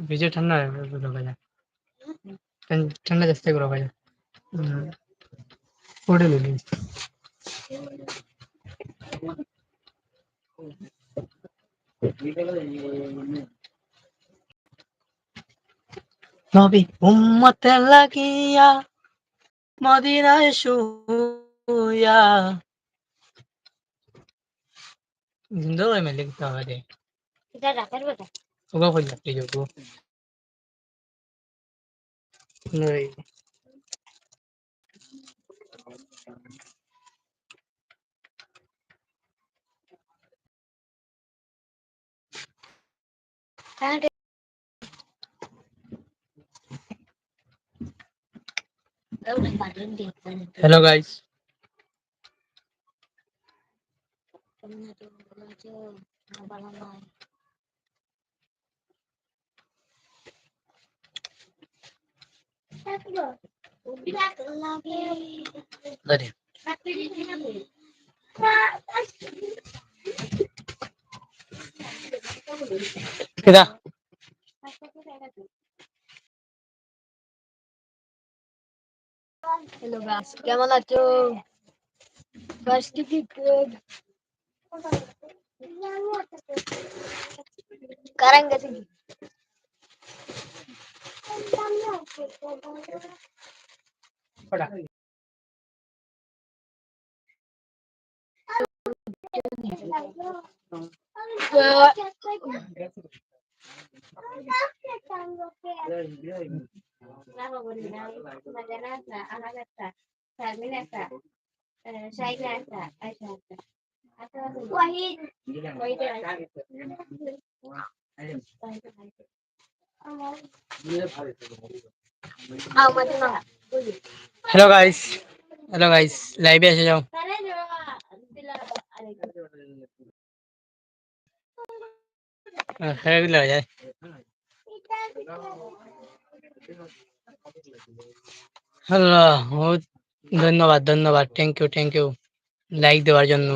ভিজে ঠান্ডা ভাইয়া ঠান্ডা যাচ্ছে করো ভাইয়া পড়ে নিলি নবী উম্মতে লাগিয়া মদিনায় শুয়া Hindi ay malig na ka Kita dapat ba? Huwag ako niya kayo ko. Nuri. Thank you. Hello guys. কই লাগতে যাবো নই হ্যাঁ হ্যালো গাইস ধরে কেদা হ্যালো গাছ কেমন আছো ফার্স্ট কি sekarang enggak sedih. Nagana. না হ্যালো গাইস হ্যালো গাইস লাইভে এসে যাও হ্যাঁ দিলে হয়ে যায় আল্লাহ বহুত ধন্যবাদ ধন্যবাদ thank you thank you like দেওয়ার জন্য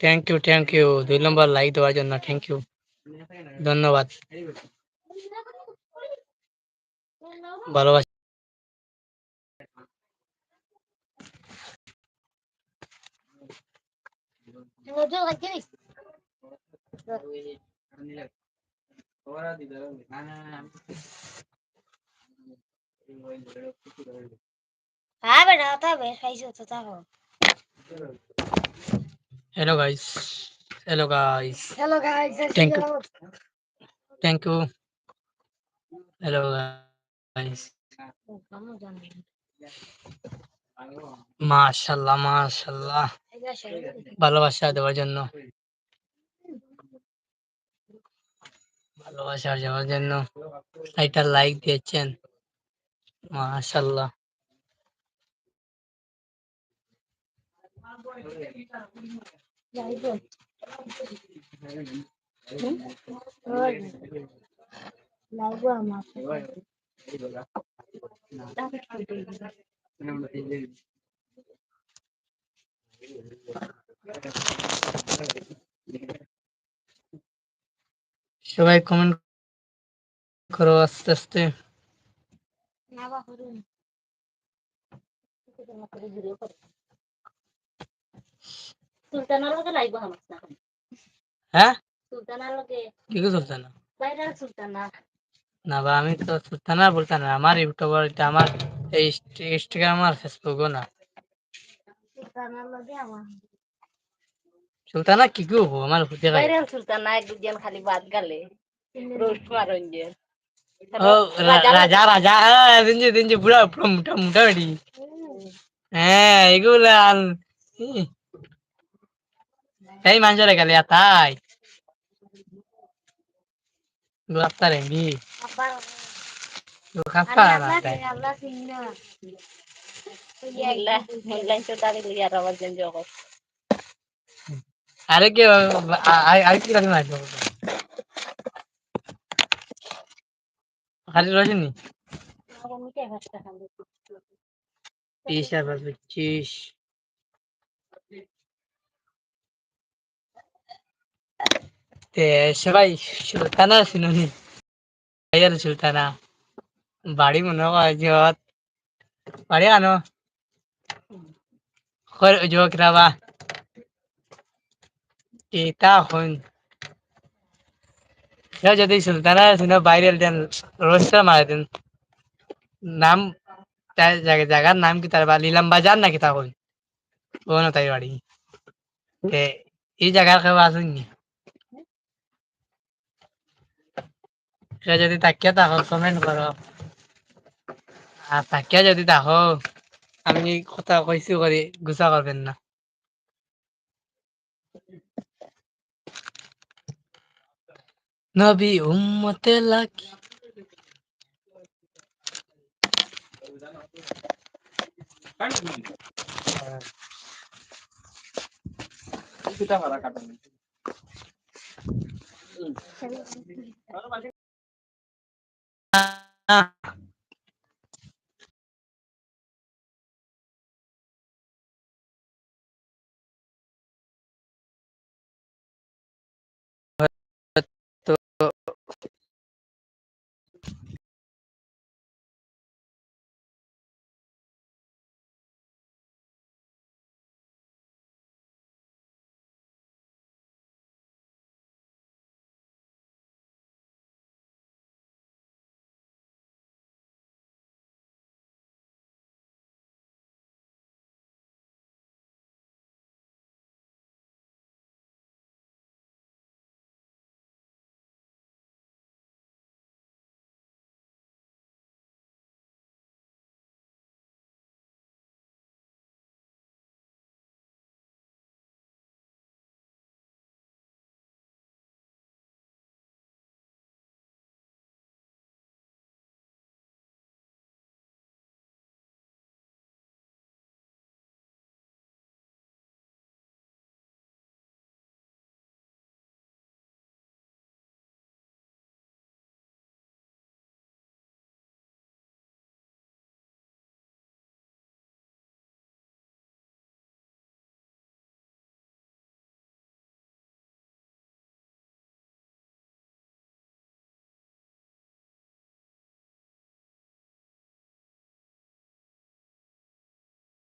থ্যাংক ইউ থ্যাংক ইউ দুই নম্বর লাইক দেওয়ার জন্য থ্যাংক ইউ ধন্যবাদ। ভালোবাসা। নজর লাগিস হ্যাঁ বেটা তা বেশ খাইছো তো তাহো hello guys hello guys hello guys Thank you. Thank you hello guys মাশাল্লাহ মাশাল্লাহ ভালোবাসা দেওয়ার জন্য। ভালোবাসা দেওয়ার জন্য। একটা লাইক দিয়েছেন। মাশাল্লাহ লাগবো আমার সবাই কমেন্ট করো আস্তে আস্তে না বা করুন সুলতানার লগে লাইব হ্যাঁ সুলতানার লগে কি কি চলছে না সুলতানা না বা আমি তো সুলতানা বলতে না আমার ইউটিউবার এটা আমার এই ইনস্টাগ্রাম আর ফেসবুকও না সুলতানার লগে আমার সুলতানা কি কি হব আমার হতে সুলতানা খালি বাদ গালে রোস্ট মারন যে রাজা রাজা হ্যাঁ, মোটা মোটা বেটি হ্যাঁ এগুলা। এই মানুষের গেলে তাই awal dan আরে কে আর কি রাখেন খালি রয়েছেনি তে সবাই সুলতানা শুনুনি আর সুলতানা। বাড়ি মনে হয় বাড়ি আনো। খর যোগ রাবা। এটা হন যদি সুলতানা শুনে বাইরে দেন, রোস্টার মারে দেন। নাম জায়গার নাম কি তার বা, লিলাম বাজার নাকি তা হই ও না তাই বাড়ি। এই জায়গার কেউ আসেননি? সে যদি তাকিয়ে থাকো কমেন্ট করো আর তাকিয়ে যদি থাকো আমি কথা কইছি করি গুছা করবেন না। নবী উম্মতে লাকি Uh,